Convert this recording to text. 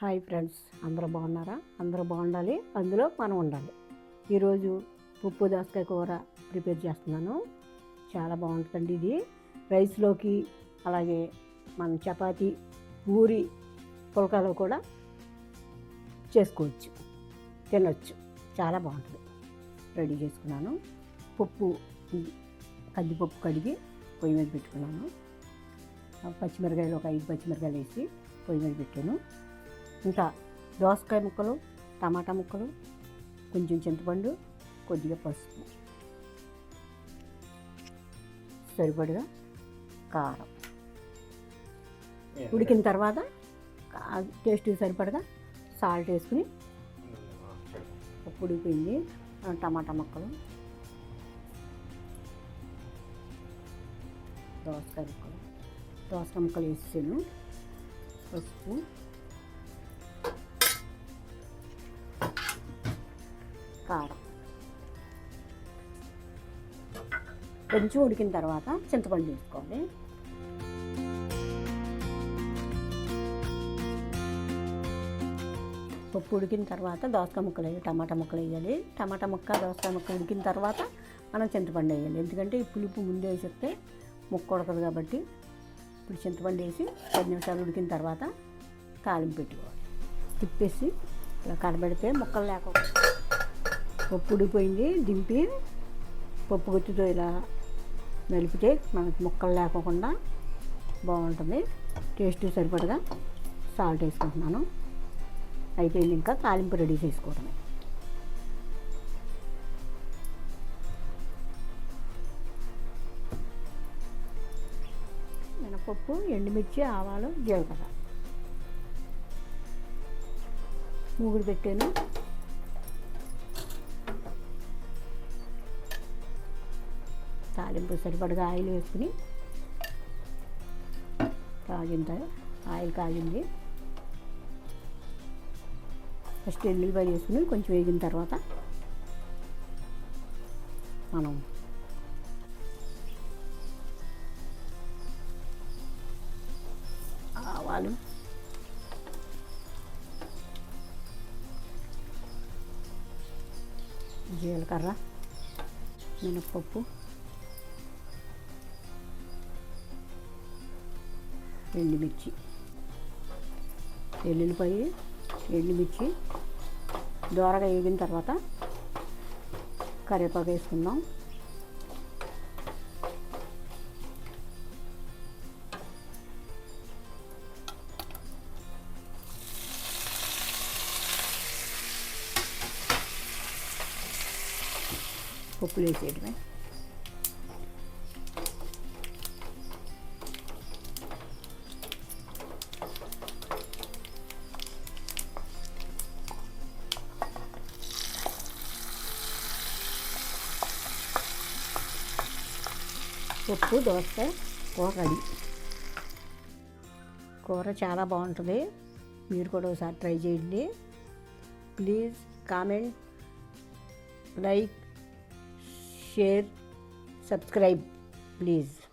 Hi friends అందరూ బాగున్నారా? అందరూ బాగుండాలి. అందులో మనం ఉండాలి. ఈరోజు పప్పు దోసకాయ కూర ప్రిపేర్ చేస్తున్నాను. చాలా బాగుంటుందండి ఇది. రైస్లోకి అలాగే మనం చపాతీ పూరి పుల్కాలో కూడా చేసుకోవచ్చు. తినొచ్చు. చాలా బాగుంటుంది. రెడీ చేసుకున్నాను. పప్పు కందిపప్పు కడిగి పొయ్యి మీద పెట్టుకున్నాను. పచ్చిమిరకాయలు ఒక ఐదు పచ్చిమిరకాయలు వేసి పొయ్యి మీద పెట్టాను. ఇంకా దోసకాయ ముక్కలు టమాటా ముక్కలు కొంచెం చింతపండు కొద్దిగా పసుపు సరిపడగా కారం. ఉడికిన తర్వాత టేస్ట్ సరిపడగా సాల్ట్ వేసుకుని ఉప్పు ఉడికిపోయింది టమాటా ముక్కలు దోసకాయ ముక్కలు. దోసకాయ ముక్కలు వేసాను పసుపు కారం. కొంచెం ఉడికిన తర్వాత చింతపండు వేసుకోవాలి. పప్పు ఉడికిన తర్వాత దోసకాయ ముక్కలు వేయాలి టమాటా ముక్కలు వేయాలి. టమాటా ముక్క దోసకాయ ముక్క ఉడికిన తర్వాత మనం చింతపండు వేయాలి. ఎందుకంటే ఈ పులుపు ముందే వేసేస్తే ముక్క ఉడకదు కాబట్టి ఇప్పుడు చింతపండు వేసి పది నిమిషాలు ఉడికిన తర్వాత తాలింపు పెట్టుకోవాలి. తిప్పేసి ఇలా కడబెడితే ముక్కలు లేకుండా పప్పు ఉడిపోయింది దింపి పప్పు గుత్తితో ఇలా నలిపితే మనకి ముక్కలు లేకోకుండా బాగుంటుంది. టేస్ట్ సరిపడగా సాల్ట్ వేసుకుంటున్నాను. అయిపోయింది ఇంకా తాలింపు రెడీ చేసుకోవడమే. మినపప్పు ఎండుమిర్చి ఆవాలు జీలకర్ర. మూగుడు పెట్టాను. తాలింపు సరిపడగా ఆయిల్ వేసుకుని కాగింత ఆయిల్ కాగింది. ఫస్ట్ ఎల్లుల్లిపాయ వేసుకుని కొంచెం వేగిన తర్వాత మనం ఆవాలు జీలకర్ర మినప్పప్పు ఎండుమిర్చి. ఎల్లుల్లిపాయ ఎండుమిర్చి. దోరగా వేగిన తర్వాత కరివేపాకు వేసుకుందాం. పప్పులు వేసేయడమే పప్పు దోసకాయ కూర రెడీ కూర చాలా బాగుంటుంది మీరు కూడా ఒకసారి ట్రై చేయండి please comment like share, subscribe please.